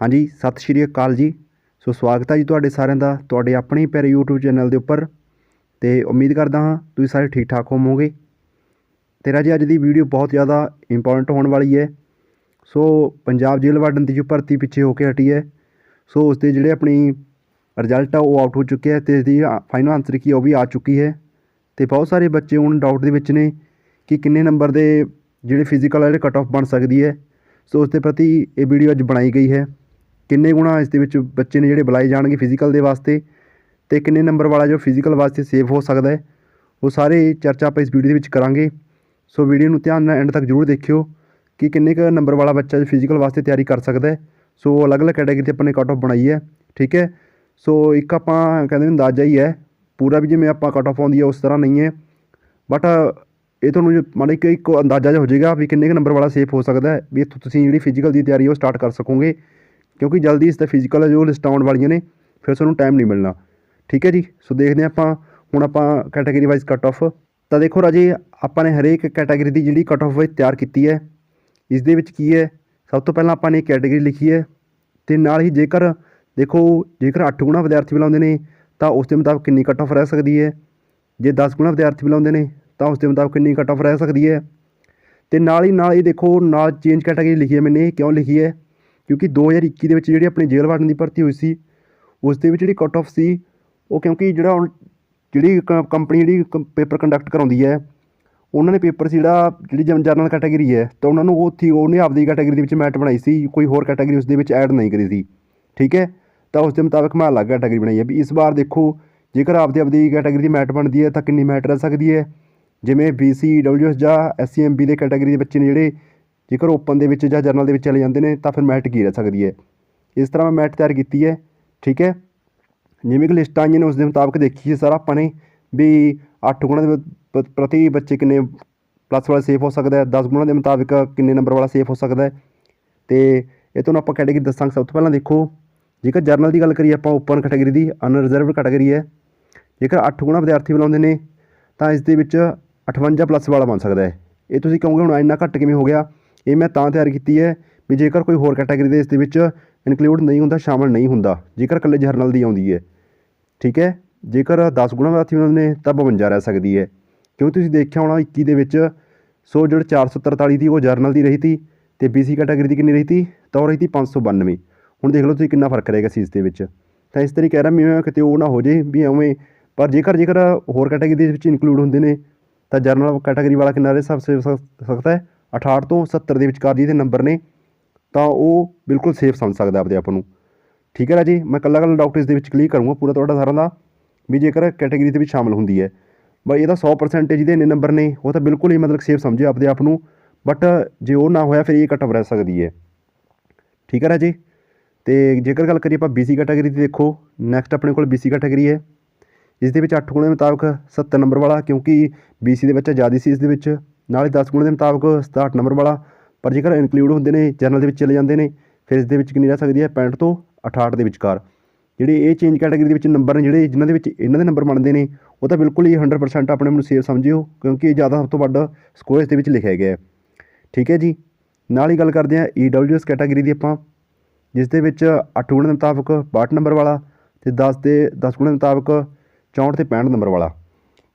ਹਾਂਜੀ, ਸਤਿ ਸ਼੍ਰੀ ਅਕਾਲ ਜੀ। ਸੋ ਸਵਾਗਤ ਹੈ ਜੀ ਤੁਹਾਡੇ ਸਾਰਿਆਂ ਦਾ ਤੁਹਾਡੇ ਆਪਣੇ ਪਿਆਰੇ YouTube ਚੈਨਲ ਦੇ ਉੱਪਰ। ਤੇ ਉਮੀਦ ਕਰਦਾ ਹਾਂ ਤੁਸੀਂ ਸਾਰੇ ਠੀਕ ਠਾਕ ਹੋਵੋਗੇ। ਤੇਰਾ ਜੀ ਅੱਜ ਦੀ ਵੀਡੀਓ ਬਹੁਤ ਜ਼ਿਆਦਾ ਇੰਪੋਰਟੈਂਟ ਹੋਣ ਵਾਲੀ ਹੈ। ਸੋ ਪੰਜਾਬ ਜੇਲ੍ਹ ਵਾਰਡਨ ਦੀ ਜੋ ਭਰਤੀ ਪਿੱਛੇ ਹੋ ਕੇ ਹਟੀ ਹੈ। ਸੋ ਉਸ ਦੇ ਜਿਹੜੇ ਆਪਣੀ ਰਿਜ਼ਲਟ ਆ, ਉਹ ਆਊਟ ਹੋ ਚੁੱਕਿਆ ਹੈ ਤੇ ਇਸ ਦੀ ਫਾਈਨਲ ਆਨਸਰ ਕੀ ਉਹ ਵੀ ਆ ਚੁੱਕੀ ਹੈ। ਤੇ ਬਹੁਤ ਸਾਰੇ ਬੱਚੇ ਹੁਣ ਡਾਊਟ ਦੇ ਵਿੱਚ ਨੇ ਕਿ ਕਿੰਨੇ ਨੰਬਰ ਦੇ ਜਿਹੜੇ ਫਿਜ਼ੀਕਲ ਜਿਹੜੇ ਕਟ ਆਫ ਬਣ ਸਕਦੀ ਹੈ। ਸੋ ਉਸ ਦੇ ਪ੍ਰਤੀ ਇਹ ਵੀਡੀਓ ਅੱਜ ਬਣਾਈ ਗਈ ਹੈ। ਕਿੰਨੇ ਗੁਣਾ ਇਸ ਦੇ ਵਿੱਚ ਬੱਚੇ ਨੇ ਜਿਹੜੇ ਬੁਲਾਏ ਜਾਣਗੇ ਫਿਜ਼ੀਕਲ ਦੇ ਵਾਸਤੇ ਤੇ ਕਿੰਨੇ ਨੰਬਰ ਵਾਲਾ ਜੋ ਫਿਜ਼ੀਕਲ ਵਾਸਤੇ ਸੇਫ ਹੋ ਸਕਦਾ ਹੈ, ਉਹ ਸਾਰੇ ਚਰਚਾ ਆਪਾਂ ਇਸ ਵੀਡੀਓ ਦੇ ਵਿੱਚ ਕਰਾਂਗੇ। ਸੋ ਵੀਡੀਓ ਨੂੰ ਧਿਆਨ ਨਾਲ ਐਂਡ ਤੱਕ ਜ਼ਰੂਰ ਦੇਖਿਓ ਕਿ ਕਿੰਨੇ ਕੁ ਨੰਬਰ ਵਾਲਾ ਬੱਚਾ ਜੋ ਫਿਜ਼ੀਕਲ ਵਾਸਤੇ ਤਿਆਰੀ ਕਰ ਸਕਦਾ ਹੈ। ਸੋ ਅਲੱਗ-ਅਲੱਗ ਕੈਟਾਗਰੀ ਤੇ ਆਪਾਂ ਨੇ ਕੱਟ ਆਫ ਬਣਾਈ ਹੈ, ਠੀਕ ਹੈ। ਸੋ ਇੱਕ ਆਪਾਂ ਕਹਿੰਦੇ ਅੰਦਾਜ਼ਾ ਹੀ ਹੈ, ਪੂਰਾ ਵੀ ਜਿਵੇਂ ਆਪਾਂ ਕੱਟ ਆਫ ਆਉਂਦੀ ਹੈ ਉਸ ਤਰ੍ਹਾਂ ਨਹੀਂ ਹੈ। ਬਟ ਇਹ ਤੁਹਾਨੂੰ ਜੋ ਮੰਨ ਕਿ ਇੱਕ ਅੰਦਾਜ਼ਾ ਜਿਹਾ ਹੋ ਜਾਏਗਾ ਵੀ ਕਿੰਨੇ ਕੁ ਨੰਬਰ ਵਾਲਾ ਸੇਫ ਹੋ ਸਕਦਾ ਹੈ, ਵੀ ਇੱਥੋਂ ਤੁਸੀਂ ਜਿਹੜੀ ਫਿਜ਼ੀਕਲ ਦੀ ਤਿਆਰੀ ਉਹ ਸਟਾਰਟ ਕਰ ਸਕੋਗੇ। ਕਿਉਂਕਿ ਜਲਦੀ ਇਸ ਦਾ ਫਿਜ਼ੀਕਲ ਜੋ ਲਿਸਟ ਆਉਣ ਵਾਲੀਆਂ ਨੇ, ਫਿਰ ਤੁਹਾਨੂੰ ਟਾਈਮ ਨਹੀਂ ਮਿਲਣਾ। ਠੀਕ ਹੈ ਜੀ? ਸੋ ਦੇਖਦੇ ਹਾਂ ਆਪਾਂ, ਹੁਣ ਆਪਾਂ ਕੈਟਾਗਰੀ ਵਾਈਜ਼ ਕੱਟ ਆਫ ਤਾਂ ਦੇਖੋ ਰਾਜੇ, ਆਪਾਂ ਨੇ ਹਰੇਕ ਕੈਟਾਗਰੀ ਦੀ ਜਿਹੜੀ ਕੱਟ ਆਫ ਵਾਈਜ਼ ਤਿਆਰ ਕੀਤੀ ਹੈ, ਇਸ ਦੇ ਵਿੱਚ ਕੀ ਹੈ? ਸਭ ਤੋਂ ਪਹਿਲਾਂ ਆਪਾਂ ਨੇ ਕੈਟਾਗਰੀ ਲਿਖੀ ਹੈ, ਤੇ ਨਾਲ ਹੀ ਜੇਕਰ ਦੇਖੋ, ਜੇਕਰ 8 ਗੁਣਾ ਵਿਦਿਆਰਥੀ ਬੁਲਾਉਂਦੇ ਨੇ, ਤਾਂ ਉਸ ਦੇ ਮੁਤਾਬਕ ਕਿੰਨੀ ਕੱਟ ਆਫ ਰਹਿ ਸਕਦੀ ਹੈ। ਜੇ 10 ਗੁਣਾ ਵਿਦਿਆਰਥੀ ਬੁਲਾਉਂਦੇ ਨੇ, ਤਾਂ ਉਸ ਦੇ ਮੁਤਾਬਕ ਕਿੰਨੀ ਕੱਟ ਆਫ ਰਹਿ ਸਕਦੀ ਹੈ। ਤੇ ਨਾਲ ਹੀ, ਨਾਲ ਇਹ ਦੇਖੋ, ਨਾਲ ਚੇਂਜ ਕੈਟਾਗਰੀ ਲਿਖੀ ਹੈ ਮੈਨੇ, ਕਿਉਂ ਲਿਖੀ ਹੈ? ਕਿਉਂਕਿ 2021 ਦੇ ਵਿੱਚ ਜਿਹੜੀ ਆਪਣੀ ਜੇਲ੍ਹ ਵਾਰਡਨ ਦੀ ਭਰਤੀ ਹੋਈ ਸੀ, ਉਸ ਦੇ ਵਿੱਚ ਜਿਹੜੀ ਕੱਟ ਆਫ ਸੀ, ਉਹ ਕਿਉਂਕਿ ਜਿਹੜਾ ਹੁਣ ਜਿਹੜੀ ਕੰਪਨੀ ਜਿਹੜੀ ਪੇਪਰ ਕੰਡਕਟ ਕਰਾਉਂਦੀ ਹੈ, ਉਹਨਾਂ ਨੇ ਪੇਪਰ ਸੀ ਜਿਹੜਾ, ਜਿਹੜੀ ਜਨਰਲ ਕੈਟਾਗਰੀ ਹੈ, ਤਾਂ ਉਹਨਾਂ ਨੂੰ ਉਹ ਥੀ ਉਹਨੇ ਆਪਦੀ ਕੈਟਾਗਰੀ ਦੇ ਵਿੱਚ ਮੈਟ ਬਣਾਈ ਸੀ, ਕੋਈ ਹੋਰ ਕੈਟਾਗਰੀ ਉਸ ਦੇ ਵਿੱਚ ਐਡ ਨਹੀਂ ਕਰੀ ਸੀ, ਠੀਕ ਹੈ? ਤਾਂ ਉਸ ਦੇ ਮੁਤਾਬਕ ਮੈਂ ਅਲੱਗ ਕੈਟਾਗਰੀ ਬਣਾਈ ਹੈ, ਵੀ ਇਸ ਵਾਰ ਦੇਖੋ, ਜੇਕਰ ਆਪਦੀ ਆਪਦੀ ਕੈਟਾਗਰੀ ਦੀ ਮੈਟ ਬਣਦੀ ਹੈ, ਤਾਂ ਕਿੰਨੀ ਮੈਟ ਰਹਿ ਸਕਦੀ ਹੈ? ਜਿਵੇਂ BC e, WS ਜਾਂ SCMB e, ਦੇ ਕੈਟਾਗਰੀ ਦੇ ਬੱਚੇ ਨੇ ਜਿਹੜੇ ਜੇਕਰ ਓਪਨ ਦੇ ਵਿੱਚ ਜਾਂ ਜਰਨਲ ਦੇ ਵਿੱਚ ਚਲੇ ਜਾਂਦੇ ਨੇ, ਤਾਂ ਫਿਰ ਮੈਟ ਕੀ ਰਹਿ ਸਕਦੀ ਹੈ? ਇਸ ਤਰ੍ਹਾਂ ਮੈਂ ਮੈਟ ਤਿਆਰ ਕੀਤੀ ਹੈ, ਠੀਕ ਹੈ? ਜਿਵੇਂ ਕਿ ਲਿਸਟਾਂ ਆਈਆਂ ਨੇ, ਉਸ ਦੇ ਮੁਤਾਬਕ ਦੇਖੀਏ ਸਰ ਆਪਾਂ ਨੇ ਵੀ 8 ਗੁਣਾ ਦੇ ਪ੍ਰਤੀ ਬੱਚੇ ਕਿੰਨੇ ਪਲੱਸ ਵਾਲਾ ਸੇਫ ਹੋ ਸਕਦਾ ਹੈ 10 ਗੁਣਾ ਦੇ ਮੁਤਾਬਕ ਕਿੰਨੇ ਨੰਬਰ ਵਾਲਾ ਸੇਫ ਹੋ ਸਕਦਾ ਹੈ। ਤੇ ਇਹ ਤੁਹਾਨੂੰ ਆਪਾਂ ਕੈਟਾਗਰੀ ਦੱਸਾਂਗੇ, ਸਭ ਤੋਂ ਪਹਿਲਾਂ ਦੇਖੋ, ਜੇਕਰ ਜਰਨਲ ਦੀ ਗੱਲ ਕਰੀਏ, ਆਪਾਂ ਓਪਨ ਕੈਟਾਗਰੀ ਦੀ ਅਨਰਿਜ਼ਰਵਡ ਕੈਟਾਗਰੀ ਹੈ। ਜੇਕਰ 8 ਗੁਣਾ ਵਿਦਿਆਰਥੀ ਬੁਲਾਉਂਦੇ ਨੇ, ਤਾਂ ਇਸ ਦੇ ਵਿੱਚ 58 ਪਲੱਸ ਵਾਲਾ ਬਣ ਸਕਦਾ ਹੈ। ਇਹ ਤੁਸੀਂ ਕਹੋਗੇ ਹੁਣ ਇੰਨਾ ਘੱਟ ਕਿਵੇਂ ਹੋ ਗਿਆ? ਇਹ ਮੈਂ ਤਾਂ ਤਿਆਰ ਕੀਤੀ ਹੈ ਵੀ ਜੇਕਰ ਕੋਈ ਹੋਰ ਕੈਟਾਗਰੀ ਦੇ ਇਸ ਦੇ ਵਿੱਚ ਇਨਕਲੂਡ ਨਹੀਂ ਹੁੰਦਾ, ਸ਼ਾਮਲ ਨਹੀਂ ਹੁੰਦਾ, ਜੇਕਰ ਇਕੱਲੇ ਜਰਨਲ ਦੀ ਆਉਂਦੀ ਹੈ। ਠੀਕ ਹੈ? ਜੇਕਰ 10 ਗੁਣਾ ਵਿਦਿਆਰਥੀ ਨੇ ਤਾਂ 52 ਰਹਿ ਸਕਦੀ ਹੈ। ਕਿਉਂ ਤੁਸੀਂ ਦੇਖਿਆ ਹੋਣਾ 21 ਦੇ ਵਿੱਚ, ਸੋ ਜਿਹੜਾ 443 ਦੀ ਉਹ ਜਰਨਲ ਦੀ ਰਹੀ ਤੀ ਤੇ BC ਕੈਟਾਗਰੀ ਦੀ ਕਿੰਨੀ ਰਹੀ ਤੀ? ਤਾਂ ਉਹ ਰਹੀ ਤੀ 592 ਹੁਣ ਦੇਖ ਲਓ ਤੁਸੀਂ ਕਿੰਨਾ ਫ਼ਰਕ ਰਹੇਗਾ ਸੀ ਇਸ ਦੇ ਵਿੱਚ। ਤਾਂ ਇਸ ਤਰੀਕੇ ਕਹਿ ਰਿਹਾ ਮੈਂ ਕਿਤੇ ਉਹ ਨਾ ਹੋ ਜੇ ਵੀ ਐਵੇਂ, ਪਰ ਜੇਕਰ ਜੇਕਰ ਹੋਰ ਕੈਟਾਗਰੀ ਦੇ ਵਿੱਚ ਇਨਕਲੂਡ ਹੁੰਦੇ ਨੇ, ਤਾਂ ਜਰਨਲ ਕੈਟਾਗਰੀ ਵਾਲਾ ਕਿੰਨਾ ਰਹਿ? ਸਕ ਸਕਦਾ ਹੈ। 68 ਤੋਂ 70 ਦੇ ਵਿਚਕਾਰ ਜਿਹਦੇ ਨੰਬਰ ਨੇ, ਤਾਂ ਉਹ ਬਿਲਕੁਲ ਸੇਫ ਸਮਝ ਸਕਦਾ ਆਪਦੇ ਆਪ ਨੂੰ। ਠੀਕ ਹੈ ਰਾਜੀ, ਮੈਂ ਕੱਲਾ ਕੱਲਾ ਡਾਊਟ ਇਸ ਦੇ ਵਿੱਚ ਕਲੀਅਰ ਕਰੂੰਗਾ, ਪੂਰਾ ਤੁਹਾਡਾ ਸਾਰਿਆਂ ਦਾ, ਵੀ ਜੇਕਰ ਕੈਟਾਗਰੀ ਦੇ ਵਿੱਚ ਸ਼ਾਮਲ ਹੁੰਦੀ ਹੈ। ਬਈ ਇਹਦਾ 100% ਜਿਹਦੇ ਇੰਨੇ ਨੰਬਰ ਨੇ, ਉਹ ਤਾਂ ਬਿਲਕੁਲ ਹੀ ਮਤਲਬ ਸੇਫ ਸਮਝਿਓ ਆਪਦੇ ਆਪ ਨੂੰ ਬਟ ਜੇ ਉਹ ਨਾ ਹੋਇਆ, ਫਿਰ ਇਹ ਕੱਟ ਰਹਿ ਸਕਦੀ ਹੈ। ਠੀਕ ਹੈ ਰਾਜੀ, ਤੇ ਜੇਕਰ ਗੱਲ ਕਰੀਏ ਆਪਾਂ BC ਕੈਟਾਗਰੀ ਦੀ ਦੇਖੋ ਨੈਕਸਟ ਆਪਣੇ ਕੋਲ BC ਕੈਟਾਗਰੀ ਹੈ। ਇਸ ਦੇ ਵਿੱਚ 8 ਗੁਣੇ ਮੁਤਾਬਕ 70 ਨੰਬਰ ਵਾਲਾ, ਕਿਉਂਕਿ BC ਦੇ ਬੱਚਾ ਜ਼ਿਆਦਾ ਸੀ ਇਸ ਦੇ ਵਿੱਚ। ਨਾਲ ਹੀ 10 ਗੁਣੇ ਦੇ ਮੁਤਾਬਕ 67 ਨੰਬਰ ਵਾਲਾ, ਪਰ ਜੇਕਰ ਇਨਕਲੂਡ ਹੁੰਦੇ ਨੇ, ਜਰਨਲ ਦੇ ਵਿੱਚ ਚਲੇ ਜਾਂਦੇ ਨੇ, ਫਿਰ ਇਸ ਦੇ ਵਿੱਚ ਕਿੰਨੀ ਰਹਿ ਸਕਦੀ ਹੈ? 65 ਤੋਂ 68 ਦੇ ਵਿਚਕਾਰ। ਜਿਹੜੇ ਇਹ ਚੇਂਜ ਕੈਟਾਗਰੀ ਦੇ ਵਿੱਚ ਨੰਬਰ ਨੇ, ਜਿਹੜੇ ਜਿਨ੍ਹਾਂ ਦੇ ਵਿੱਚ ਇਹਨਾਂ ਦੇ ਨੰਬਰ ਬਣਦੇ ਨੇ, ਉਹ ਤਾਂ ਬਿਲਕੁਲ ਹੀ 100% ਆਪਣੇ ਨੂੰ ਸੇਫ ਸਮਝਿਓ, ਕਿਉਂਕਿ ਇਹ ਜ਼ਿਆਦਾ ਸਭ ਤੋਂ ਵੱਡਾ ਸਕੋਰ ਇਸ ਦੇ ਵਿੱਚ ਲਿਖਿਆ ਗਿਆ ਹੈ। ਠੀਕ ਹੈ ਜੀ? ਨਾਲ ਹੀ ਗੱਲ ਕਰਦੇ ਹਾਂ EWS ਕੈਟਾਗਰੀ ਦੀ ਆਪਾਂ, ਜਿਸ ਦੇ ਵਿੱਚ 8 ਗੁਣੇ ਦੇ ਮੁਤਾਬਕ 62 ਨੰਬਰ ਵਾਲਾ ਤੇ 10 ਦੇ 10 ਗੁਣੇ ਦੇ ਮੁਤਾਬਕ 64 ਤੇ 65 ਨੰਬਰ ਵਾਲਾ।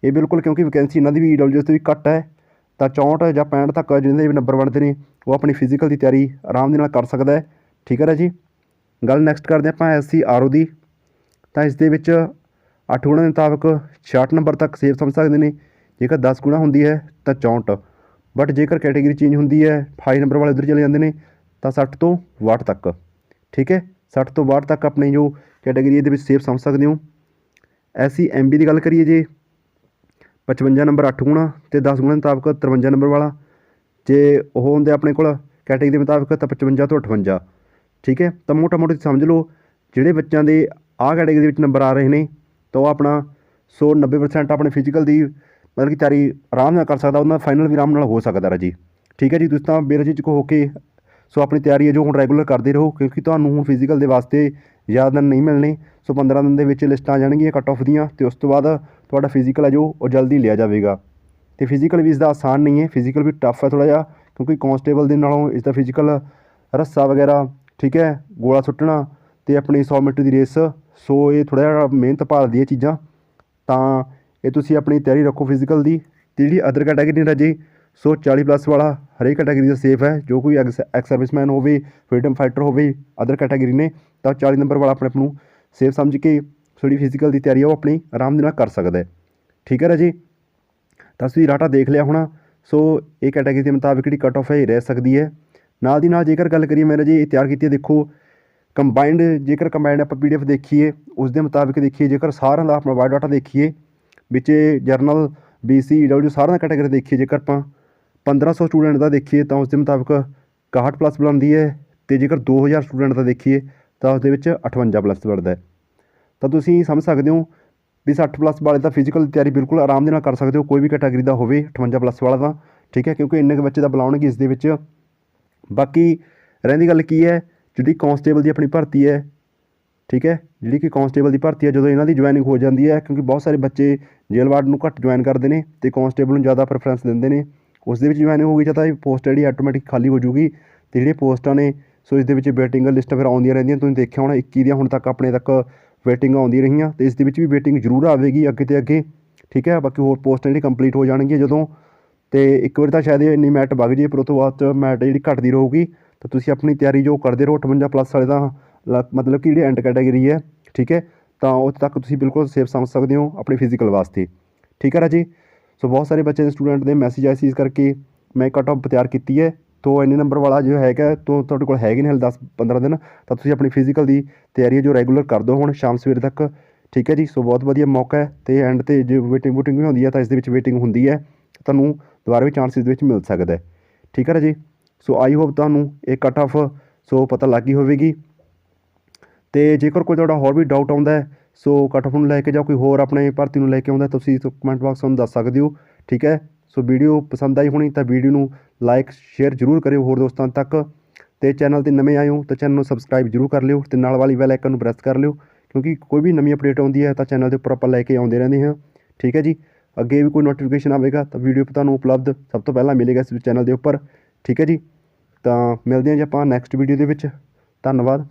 ਇਹ ਬਿਲਕੁਲ ਕਿਉਂਕਿ ਵੈਕੈਂਸੀ ਇਹਨਾਂ ਦੀ ਵੀ EWS ਤੋਂ ਵੀ ਘੱਟ ਹੈ ਤਾਂ 64 ਜਾਂ 65 ਤੱਕ ਜਿਹਦੇ ਵੀ ਨੰਬਰ ਬਣਦੇ ਨੇ, ਉਹ ਆਪਣੀ ਫਿਜ਼ੀਕਲ ਦੀ ਤਿਆਰੀ ਆਰਾਮ ਦੇ ਨਾਲ ਕਰ ਸਕਦਾ ਹੈ। ਠੀਕ ਹੈ ਨਾ ਜੀ? ਗੱਲ ਨੈਕਸਟ ਕਰਦੇ ਆਪਾਂ ਐਸਸੀ ਆਰਓ ਦੀ। ਤਾਂ ਇਸ ਦੇ ਵਿੱਚ 8 ਗੁਣਾ ਦੇ ਮੁਤਾਬਕ 66 ਨੰਬਰ ਤੱਕ ਸੇਫ ਸਮਝ ਸਕਦੇ ਨੇ। ਜੇਕਰ 10 ਗੁਣਾ ਹੁੰਦੀ ਹੈ ਤਾਂ 64 ਬਟ ਜੇਕਰ ਕੈਟਾਗਰੀ ਚੇਂਜ ਹੁੰਦੀ ਹੈ 28 ਨੰਬਰ ਵਾਲੇ ਉਧਰ ਚਲੇ ਜਾਂਦੇ ਨੇ, ਤਾਂ 60 ਤੋਂ 62 ਤੱਕ। ਠੀਕ ਹੈ? 60 ਤੋਂ 62 ਤੱਕ ਆਪਣੀ ਜੋ ਕੈਟਾਗਰੀ ਇਹਦੇ ਵਿੱਚ ਸੇਫ ਸਮਝ ਸਕਦੇ ਹੋ। ਐਸੀ ਐਮਬੀ ਦੀ ਗੱਲ ਕਰੀਏ ਜੇ 55 ਨੰਬਰ 8 ਗੁਣਾ ਅਤੇ 10 ਗੁਣਾ ਦੇ ਮੁਤਾਬਕ 53 ਨੰਬਰ ਵਾਲਾ। ਜੇ ਉਹ ਹੁੰਦੇ ਆਪਣੇ ਕੋਲ ਕੈਟੇਗਰੀ ਦੇ ਮੁਤਾਬਕ ਤਾਂ 55 ਤੋਂ 58 ਠੀਕ ਹੈ? ਤਾਂ ਮੋਟਾ ਮੋਟੀ ਸਮਝ ਲਓ, ਜਿਹੜੇ ਬੱਚਿਆਂ ਦੇ ਆਹ ਕੈਟੇਗਰੀ ਦੇ ਵਿੱਚ ਨੰਬਰ ਆ ਰਹੇ ਨੇ, ਤਾਂ ਉਹ ਆਪਣਾ 100 90% ਆਪਣੇ ਫਿਜ਼ੀਕਲ ਦੀ ਮਤਲਬ ਕਿ ਤਿਆਰੀ ਆਰਾਮ ਨਾਲ ਕਰ ਸਕਦਾ, ਉਹਨਾਂ ਫਾਈਨਲ ਵੀ ਆਰਾਮ ਨਾਲ ਹੋ ਸਕਦਾ ਰਾਜੀ। ਠੀਕ ਹੈ ਜੀ? ਤੁਸੀਂ ਤਾਂ ਬੇਰਜਿਜਕ ਹੋ ਕੇ, ਸੋ ਆਪਣੀ ਤਿਆਰੀ ਹੈ ਜੋ ਹੁਣ ਰੈਗੂਲਰ ਕਰਦੇ ਰਹੋ, ਕਿਉਂਕਿ ਤੁਹਾਨੂੰ ਹੁਣ ਫਿਜ਼ੀਕਲ ਦੇ ਵਾਸਤੇ ਜ਼ਿਆਦਾ ਦਿਨ ਨਹੀਂ ਮਿਲਣੇ। ਸੋ 15 ਦਿਨ ਦੇ ਵਿੱਚ ਲਿਸਟਾਂ ਆ ਜਾਣਗੀਆਂ ਕੱਟ ਆਫ ਦੀਆਂ ਤੇ ਉਸ ਤੋਂ ਬਾਅਦ ਤੁਹਾਡਾ ਫਿਜ਼ੀਕਲ ਹੈ ਜੋ, ਉਹ ਜਲਦੀ ਲਿਆ ਜਾਵੇਗਾ। ਤੇ ਫਿਜ਼ੀਕਲ ਵੀ ਇਸ ਦਾ ਆਸਾਨ ਨਹੀਂ ਹੈ। ਫਿਜ਼ੀਕਲ ਵੀ ਟਫ ਹੈ ਥੋੜਾ ਜਿਹਾ, ਕਿਉਂਕਿ ਕਾਂਸਟੇਬਲ ਦੇ ਨਾਲੋਂ ਇਸ ਦਾ ਫਿਜ਼ੀਕਲ ਰੱਸਾ ਵਗੈਰਾ, ਠੀਕ ਹੈ, ਗੋਲਾ ਸੁੱਟਣਾ ਤੇ ਆਪਣੀ 100 ਮੀਟਰ ਦੀ ਰੇਸ। ਸੋ ਇਹ ਥੋੜ੍ਹਾ ਜਿਹਾ ਮਿਹਨਤ ਭਾਲਦੀ ਇਹ ਚੀਜ਼ਾਂ। ਤਾਂ ਇਹ ਤੁਸੀਂ ਆਪਣੀ ਤਿਆਰੀ ਰੱਖੋ ਫਿਜ਼ੀਕਲ ਦੀ। ਤੇ ਜਿਹੜੀ ਅਦਰ ਕੈਟਾਗਰੀ ਰਾਜੇ, ਸੋ 40 ਪਲੱਸ ਵਾਲਾ ਹਰੇਕ ਕੈਟਾਗਰੀ ਦਾ ਸੇਫ ਹੈ, ਜੋ ਕੋਈ ਐਕਸ ਸਰਵਿਸਮੈਨ ਹੋਵੇ ਫਰੀडम ਫਾਈਟਰ ਹੋਵੇ ਅਦਰ ਕੈਟਾਗਰੀ ਨੇ, ਤਾਂ 40 ਨੰਬਰ ਵਾਲਾ ਆਪਣੇ ਆਪ ਨੂੰ ਸੇਫ ਸਮਝ ਕੇ ਥੋੜੀ ਫਿਜ਼ੀਕਲ ਦੀ ਤਿਆਰੀ ਉਹ ਆਪਣੀ ਆਰਾਮ ਦੇ ਨਾਲ ਕਰ ਸਕਦਾ ਹੈ। ਠੀਕ ਹੈ ਰਾਜੇ? ਤਾਂ ਤੁਸੀਂ ਰਾਟਾ ਦੇਖ ਲਿਆ ਹੋਣਾ, ਸੋ ਇਹ ਕੈਟਾਗਰੀ ਦੇ ਮੁਤਾਬਿਕ ਜਿਹੜੀ ਕਟ ਆਫ ਹੈ, ਇਹ ਰਹਿ ਸਕਦੀ ਹੈ। ਨਾਲ ਦੀ ਨਾਲ ਜੇਕਰ ਗੱਲ ਕਰੀਏ, ਮੈਂ ਜੀ ਇਹ ਤਿਆਰ ਕੀਤੀ ਹੈ, ਦੇਖੋ ਕੰਬਾਈਨਡ ਜੇਕਰ ਕੰਬਾਈਨਡ ਆਪਾਂ ਪੀਡੀਐਫ ਦੇਖੀਏ, ਉਸ ਦੇ ਮੁਤਾਬਿਕ ਦੇਖੀਏ, ਜੇਕਰ ਸਾਰਿਆਂ ਦਾ ਆਪਣਾ ਵਾਈਡ ਡਾਟਾ ਦੇਖੀਏ, ਵਿੱਚ ਜਰਨਲ ਬੀਸੀ ਡਬਲਯੂ ਸਾਰਿਆਂ ਦਾ ਕੈਟਾਗਰੀ ਦੇਖੀਏ, ਜੇਕਰ ਆਪਾਂ 1500 ਸਟੂਡੈਂਟ ਦਾ ਦੇਖੀਏ ਤਾਂ ਉਸ ਦੇ ਮੁਤਾਬਕ 61 ਪਲੱਸ ਬਣਦੀ ਹੈ ਤੇ ਜੇਕਰ 2000 ਸਟੂਡੈਂਟ ਦਾ ਦੇਖੀਏ ਤਾਂ ਉਸ ਦੇ ਵਿੱਚ 58 ਪਲੱਸ ਬਣਦਾ ਹੈ। ਤਾਂ ਤੁਸੀਂ ਸਮਝ ਸਕਦੇ ਹੋ ਵੀ 60 ਪਲੱਸ ਵਾਲੇ ਤਾਂ ਫਿਜ਼ੀਕਲ ਦੀ ਤਿਆਰੀ ਬਿਲਕੁਲ ਆਰਾਮ ਦੇ ਨਾਲ ਕਰ ਸਕਦੇ ਹੋ, ਕੋਈ ਵੀ ਕੈਟਾਗਰੀ ਦਾ ਹੋਵੇ 58 ਪਲੱਸ ਵਾਲਾ ਤਾਂ, ਠੀਕ ਹੈ, ਕਿਉਂਕਿ ਇੰਨੇ ਕੁ ਬੱਚੇ ਦਾ ਬੁਲਾਉਣਗੇ ਇਸ ਦੇ ਵਿੱਚ। ਬਾਕੀ ਰਹਿੰਦੀ ਗੱਲ ਕੀ ਹੈ, ਜਿਹੜੀ ਕਾਂਸਟੇਬਲ ਦੀ ਆਪਣੀ ਭਰਤੀ ਹੈ, ਠੀਕ ਹੈ, ਜਿਹੜੀ ਕਿ ਕਾਂਸਟੇਬਲ ਦੀ ਭਰਤੀ ਹੈ, ਜਦੋਂ ਇਹਨਾਂ ਦੀ ਜੁਆਇਨਿੰਗ ਹੋ ਜਾਂਦੀ ਹੈ, ਕਿਉਂਕਿ ਬਹੁਤ ਸਾਰੇ ਬੱਚੇ ਜੇਲ੍ਹ ਵਾਰਡ ਨੂੰ ਘੱਟ ਜੁਆਇਨ ਕਰਦੇ ਨੇ ਤੇ ਕਾਂਸਟੇਬਲ ਨੂੰ ਜ਼ਿਆਦਾ ਪ੍ਰੈਫਰੈਂਸ ਦਿੰਦੇ ਨੇ। ਉਸ ਦੇ ਵਿੱਚ ਜੁਆਇਨਿੰਗ ਹੋ ਗਈ ਤਾਂ ਇਹ ਪੋਸਟ ਜਿਹੜੀ ਆਟੋਮੈਟਿਕ ਖਾਲੀ ਹੋ ਜੂਗੀ ਤੇ ਜਿਹੜੀਆਂ ਪੋਸਟਾਂ ਨੇ, ਸੋ ਇਸ ਦੇ ਵਿੱਚ ਵੇਟਿੰਗ ਲਿਸਟਾਂ ਫਿਰ ਆਉਂਦੀਆਂ ਰਹਿੰਦੀਆਂ, ਤੁਸੀਂ ਦੇਖਿਆ ਹੋਣਾ 21 ਦੀਆਂ ਹੁਣ ਤੱਕ ਆਪਣੇ ਤੱਕ ਵੇਟਿੰਗ ਆਉਂਦੀ ਰਹੀਆਂ ਤੇ ਇਸ ਦੇ ਵਿੱਚ ਵੀ ਵੇਟਿੰਗ ਜ਼ਰੂਰ ਆਵੇਗੀ ਅੱਗੇ ਤੇ ਅੱਗੇ, ਠੀਕ ਹੈ? ਬਾਕੀ ਹੋਰ ਪੋਸਟਾਂ ਜਿਹੜੀ ਕੰਪਲੀਟ ਹੋ ਜਾਣਗੀਆਂ ਜਦੋਂ ਤੇ ਇੱਕ ਵਾਰ ਤਾਂ ਸ਼ਾਇਦ ਇਹ ਇੰਨੀ ਮੈਟ ਵਗ ਜੇ ਪਰ ਉਹ ਤੋਂ ਬਾਅਦ 'ਚ ਮੈਟ ਜਿਹੜੀ ਘਟਦੀ ਰਹੂਗੀ, ਤਾਂ ਤੁਸੀਂ ਆਪਣੀ ਤਿਆਰੀ ਜੋ ਕਰਦੇ ਰਹੋ 58 ਪਲੱਸ ਵਾਲੇ ਦਾ ਮਤਲਬ ਕਿ ਜਿਹੜੀ ਐਂਡ ਕੈਟਾਗਰੀ ਹੈ, ਠੀਕ ਹੈ? ਤਾਂ ਉੱਥੇ ਤੱਕ ਤੁਸੀਂ ਬਿਲਕੁਲ ਸੇਫ ਸਮਝ ਸਕਦੇ ਹੋ ਆਪਣੀ ਫਿਜ਼ੀਕਲ ਵਾਸਤੇ, ਠੀਕ ਹੈ ਰਾਜੀ? ਸੋ ਬਹੁਤ ਸਾਰੇ ਬੱਚੇ ਦੇ ਸਟੂਡੈਂਟ ਦੇ ਮੈਸੇਜ ਆਏ ਸੀ ਇਸ ਕਰਕੇ ਮੈਂ ਕਟ ਆਫ ਤਿਆਰ ਕੀਤੀ ਹੈ। ਤੋ ਇੰਨੇ ਨੰਬਰ ਵਾਲਾ ਜੋ ਹੈਗਾ, ਤੋ ਤੁਹਾਡੇ ਕੋਲ ਹੈਗੇ ਨੇ ਹਲ 10 15 ਦਿਨ, ਤਾਂ ਤੁਸੀਂ ਆਪਣੀ ਫਿਜ਼ੀਕਲ ਦੀ ਤਿਆਰੀ ਹੈ ਜੋ ਰੈਗੂਲਰ ਕਰ ਦਿਓ ਹੁਣ ਸ਼ਾਮ ਸਵੇਰ ਤੱਕ। ਠੀਕ ਹੈ ਜੀ? ਸੋ ਬਹੁਤ ਵਧੀਆ ਮੌਕਾ ਹੈ ਤੇ ਐਂਡ ਤੇ ਜੇ ਵੇਟਿੰਗ ਵੂਟਿੰਗ ਵੀ ਹੁੰਦੀ ਹੈ ਤਾਂ ਇਸ ਦੇ ਵਿੱਚ ਵੇਟਿੰਗ ਹੁੰਦੀ ਹੈ। ਤੁਹਾਨੂੰ ਦੁਬਾਰਾ ਵੀ ਚਾਂਸ ਇਸ ਦੇ ਵਿੱਚ ਮਿਲ ਸਕਦਾ ਹੈ। ਠੀਕ ਹੈ ਜੀ? ਸੋ ਆਈ ਹੋਪ ਤੁਹਾਨੂੰ ਇਹ ਕਟ ਆਫ ਸੋ ਪਤਾ ਲੱਗ ਗਈ ਹੋਵੇਗੀ। ਤੇ ਜੇਕਰ ਕੋਈ ਤੁਹਾਡਾ ਹੋਰ ਵੀ ਡਾਊਟ ਆਉਂਦਾ ਹੈ ਸੋ ਕੱਟ ਨੂੰ ਲੈ ਕੇ ਜਾਂ ਕੋਈ ਹੋਰ ਆਪਣੇ ਭਰਤੀ ਨੂੰ ਲੈ ਕੇ ਆਉਂਦਾ ਤੁਸੀਂ ਕਮੈਂਟ ਬਾਕਸ ਨੂੰ ਦੱਸ ਸਕਦੇ ਹੋ, ਠੀਕ ਹੈ? ਸੋ ਵੀਡੀਓ ਪਸੰਦ ਆਈ ਹੋਣੀ ਤਾਂ ਵੀਡੀਓ ਨੂੰ ਲਾਈਕ ਸ਼ੇਅਰ ਜ਼ਰੂਰ ਕਰਿਓ ਹੋਰ ਦੋਸਤਾਂ ਤੱਕ ਤੇ ਚੈਨਲ ਤੇ ਨਵੇਂ ਆਏ ਹੋ ਤਾਂ ਚੈਨਲ ਨੂੰ ਸਬਸਕ੍ਰਾਈਬ ਜ਼ਰੂਰ ਕਰ ਲਿਓ ਤੇ ਨਾਲ ਵਾਲੀ ਬੈਲ ਆਈਕਨ ਨੂੰ ਪ੍ਰੈਸ ਕਰ ਲਿਓ ਕਿਉਂਕਿ ਕੋਈ ਵੀ ਨਵੀਂ ਅਪਡੇਟ ਆਉਂਦੀ ਹੈ ਤਾਂ ਚੈਨਲ ਦੇ ਉੱਪਰ ਆਪਾਂ ਲੈ ਕੇ ਆਉਂਦੇ ਰਹਿੰਦੇ ਹਾਂ, ਠੀਕ ਹੈ ਜੀ? ਅੱਗੇ ਵੀ ਕੋਈ ਨੋਟੀਫਿਕੇਸ਼ਨ ਆਵੇਗਾ ਤਾਂ ਵੀਡੀਓ ਤੁਹਾਨੂੰ ਉਪਲਬਧ ਸਭ ਤੋਂ ਪਹਿਲਾਂ ਮਿਲੇਗਾ ਇਸ ਚੈਨਲ ਦੇ ਉੱਪਰ, ਠੀਕ ਹੈ ਜੀ? ਤਾਂ ਮਿਲਦੇ ਹਾਂ ਜੀ ਆਪਾਂ ਨੈਕਸਟ ਵੀਡੀਓ ਦੇ ਵਿੱਚ, ਧੰਨਵਾਦ।